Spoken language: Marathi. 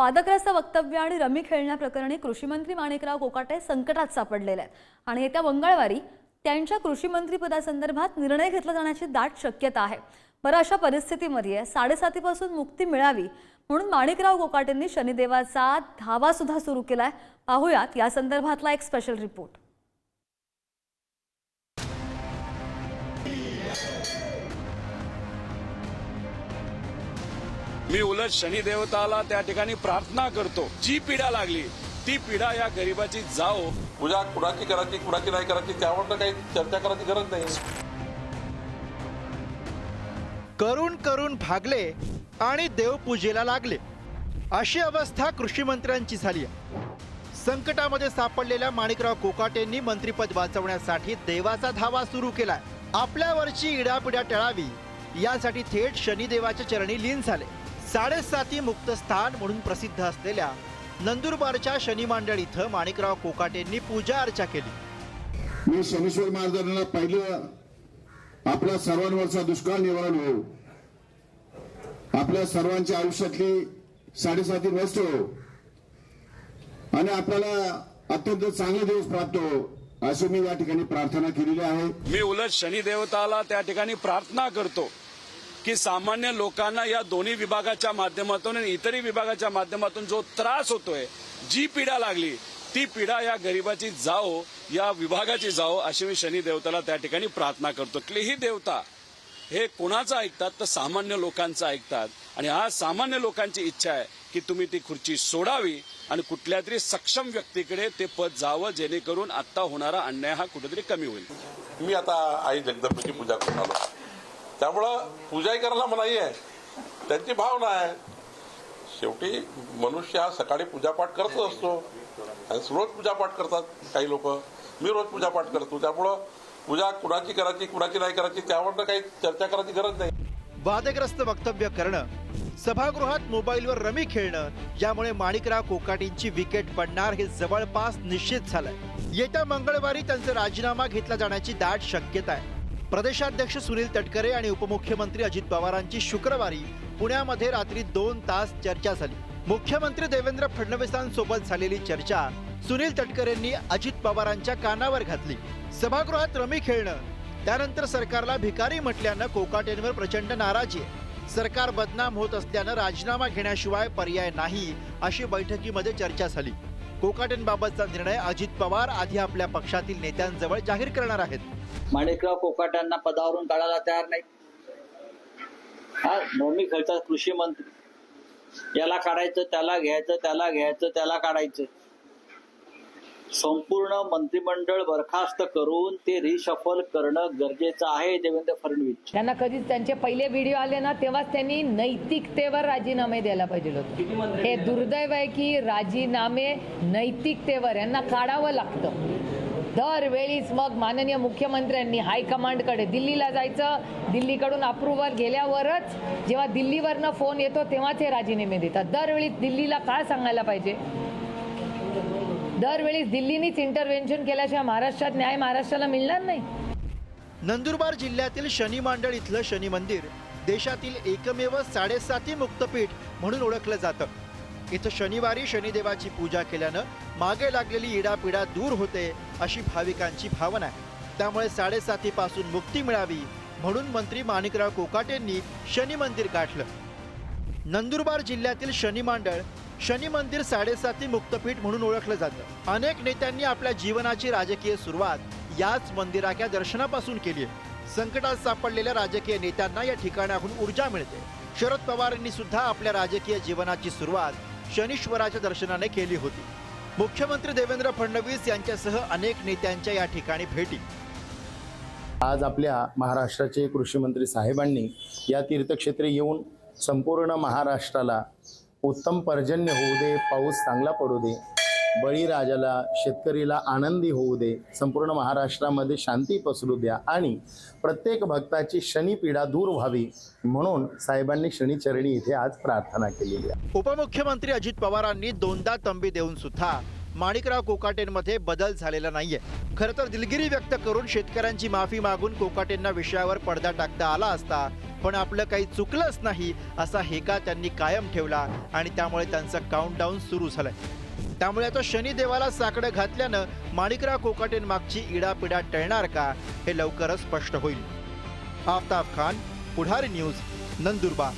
वादग्रस्त वक्तव्य आणि रमी खेळण्याप्रकरणी कृषीमंत्री माणिकराव कोकाटे संकटात सापडलेले आहेत. आणि येत्या मंगळवारी त्यांच्या कृषीमंत्रीपदासंदर्भात निर्णय घेतला जाण्याची दाट शक्यता आहे. बरं अशा परिस्थितीमध्ये साडेसातीपासून मुक्ती मिळावी म्हणून माणिकराव कोकाटेंनी शनिदेवाचा धावा सुद्धा सुरू केलाय. पाहुयात या संदर्भातला एक स्पेशल रिपोर्ट मी उलट शनी देवताला त्या ठिकाणी प्रार्थना करतो. जी पिढा लागली ती पिढा या गरिबाची जाओ. पूजा कुणाची करायची कुणाची नाही करायची त्यावर तर काही चर्चा करायची गरज नाही. करून करून भागले आणि देवपूजेला लागले. अशी अवस्था कृषी मंत्र्यांची झाली आहे. संकटामध्ये सापडलेल्या माणिकराव कोकाटेंनी मंत्रिपद वाचवण्यासाठी देवाचा धावा सुरू केलाय. आपल्यावरची इडापिडा टळावी यासाठी थेट शनिदेवाच्या चरणी लीन झाले. साडेसाती मुक्त स्थान म्हणून प्रसिद्ध असलेल्या नंदुरबारच्या शनी मांडळ इथं माणिकराव कोकाटेंनी पूजा अर्चा केली. मी शनीश्वर महाराजांना पाहिलं आपल्या सर्वांवरचा दुष्काळ निवारण हो आपल्या सर्वांच्या आयुष्यातली साडेसाती नष्ट हो आणि आपल्याला अत्यंत चांगले दिवस प्राप्त हो अशी मी या ठिकाणी प्रार्थना केलेली आहे. मी उलट शनी देवताला त्या ठिकाणी प्रार्थना करतो. की सामान्य लोकांना या दोन्ही विभागाच्या माध्यमातून आणि इतरही विभागाच्या माध्यमातून जो त्रास होतोय जी पिढा लागली ती पिढा या गरिबाची जाओ या विभागाची जाओ अशी मी शनी देवताला त्या ठिकाणी प्रार्थना करतो. कुठलीही देवता हे कोणाचं ऐकतात तर सामान्य लोकांचं ऐकतात. आणि आज सामान्य लोकांची इच्छा आहे की तुम्ही ती खुर्ची सोडावी आणि कुठल्या तरी सक्षम व्यक्तीकडे ते पद जावं जेणेकरून आता होणारा अन्याय हा कुठेतरी कमी होईल. मी आता आई जगदंबेची पूजा करून आलो. त्यामुळं पूजाही करायला मनाई आहे त्यांची भावना आहे. शेवटी मनुष्य हा सकाळी पूजापाठ करतच असतो. आणि रोज पूजापाठ करतात काही लोक. मी रोज पूजापाठ करतो. त्यामुळं पूजा कुणाची करायची कुणाची नाही करायची त्यावर काही चर्चा करायची गरज नाही. वादग्रस्त वक्तव्य करणं सभागृहात मोबाईलवर रमी खेळणं यामुळे माणिकराव कोकाटींची विकेट पडणार हे जवळपास निश्चित झालंय. येत्या मंगळवारी त्यांचा राजीनामा घेतला जाण्याची दाट शक्यता आहे. प्रदेशाध्यक्ष सुनील तटकरे आणि उपमुख्यमंत्री अजित पवारांची शुक्रवारी पुण्यामध्ये रात्री दोन तास चर्चा झाली. मुख्यमंत्री देवेंद्र फडणवीसांसोबत झालेली चर्चा सुनील तटकरेंनी अजित पवारांच्या कानावर घातली. सभागृहात रमी खेळणं त्यानंतर सरकारला भिकारी म्हटल्यानं कोकाटेंवर प्रचंड नाराजी आहे. सरकार बदनाम होत असल्यानं राजीनामा घेण्याशिवाय पर्याय नाही अशी बैठकीमध्ये चर्चा झाली. कोकाटेंबाबतचा निर्णय अजित पवार आधी आपल्या पक्षातील नेत्यांजवळ जाहीर करणार आहेत. माणिकराव कोकाटांना पदावरून काढायला तयार नाही हा नोमी खेळतात कृषी मंत्री. याला काढायचं त्याला घ्यायचं त्याला घ्यायचं त्याला काढायचं. संपूर्ण मंत्रिमंडळ बरखास्त करून ते रिशफल करणं गरजेचं आहे देवेंद्र फडणवीस. त्यांना कधीच त्यांचे पहिले व्हिडिओ आले ना तेव्हाच त्यांनी नैतिकतेवर राजीनामे द्यायला पाहिजे होते. हे दुर्दैव आहे की राजीनामे नैतिकतेवर यांना काढावं लागतं. दरवेळीच मग माननीय मुख्यमंत्र्यांनी हायकमांडकडे दिल्लीला जायचं. दिल्लीकडून अप्रुव्हल गेल्यावरच जेव्हा दिल्लीवरनं फोन येतो तेव्हाच हे राजीनामे देतात. दरवेळी दिल्लीला काय सांगायला पाहिजे? दरवेळी दिल्लीनीच इंटरव्हेन्शन केल्याशिवाय महाराष्ट्रात न्याय महाराष्ट्राला मिळणार नाही. नंदुरबार जिल्ह्यातील शनी मांडळ इथलं शनी मंदिर देशातील एकमेव साडेसाती मुक्तपीठ म्हणून ओळखलं जातं. इथं शनिवारी शनिदेवाची पूजा केल्यानं मागे लागलेली इडापिडा दूर होते अशी भाविकांची भावना आहे. त्यामुळे साडेसातीपासून मुक्ती मिळावी म्हणून मंत्री माणिकराव कोकाटेंनी शनी मंदिर गाठलं. नंदुरबार जिल्ह्यातील शनी मांडळ शनी मंदिर साडेसाती मुक्तपीठ म्हणून ओळखलं जातं. अनेक नेत्यांनी आपल्या जीवनाची राजकीय सुरुवात याच मंदिराच्या दर्शनापासून केली आहे. संकटात सापडलेल्या राजकीय नेत्यांना या ठिकाणाहून ऊर्जा मिळते. शरद पवारांनी सुद्धा आपल्या राजकीय जीवनाची सुरुवात शनीश्वराच्या दर्शनाने केली होती. मुख्यमंत्री देवेंद्र फडणवीस यांच्यासह अनेक नेत्यांच्या या ठिकाणी भेटी. आज आपल्या महाराष्ट्राचे कृषी मंत्री साहेबांनी या तीर्थक्षेत्री येऊन संपूर्ण महाराष्ट्राला उत्तम पर्जन्य होऊ दे पाऊस चांगला पडू दे बळीराजाला शेतकरीला आनंदी होऊ दे संपूर्ण महाराष्ट्रामध्ये शांती पसरू द्या आणि प्रत्येक भक्ताची शनी पीडा दूर व्हावी म्हणून साहेबांनी शनिचरणी इथे आज प्रार्थना केलेली आहे. उपमुख्यमंत्री अजित पवारांनी दोनदा तंबी देऊन सुद्धा माणिकराव कोकाटेंमध्ये बदल झालेला नाहीये. खरं तर दिलगिरी व्यक्त करून शेतकऱ्यांची माफी मागून कोकाटेंना विषयावर पडदा टाकता आला असता पण आपलं काही चुकलंच नाही असा हेका त्यांनी कायम ठेवला आणि त्यामुळे त्यांचं काउंटडाऊन सुरू झालंय. त्यामुळे आता शनिदेवाला साकडं घातल्यानं माणिकराव कोकाटेंमागची इडापिडा टळणार का हे लवकरच स्पष्ट होईल. आफताब खान पुढारी न्यूज नंदुरबार.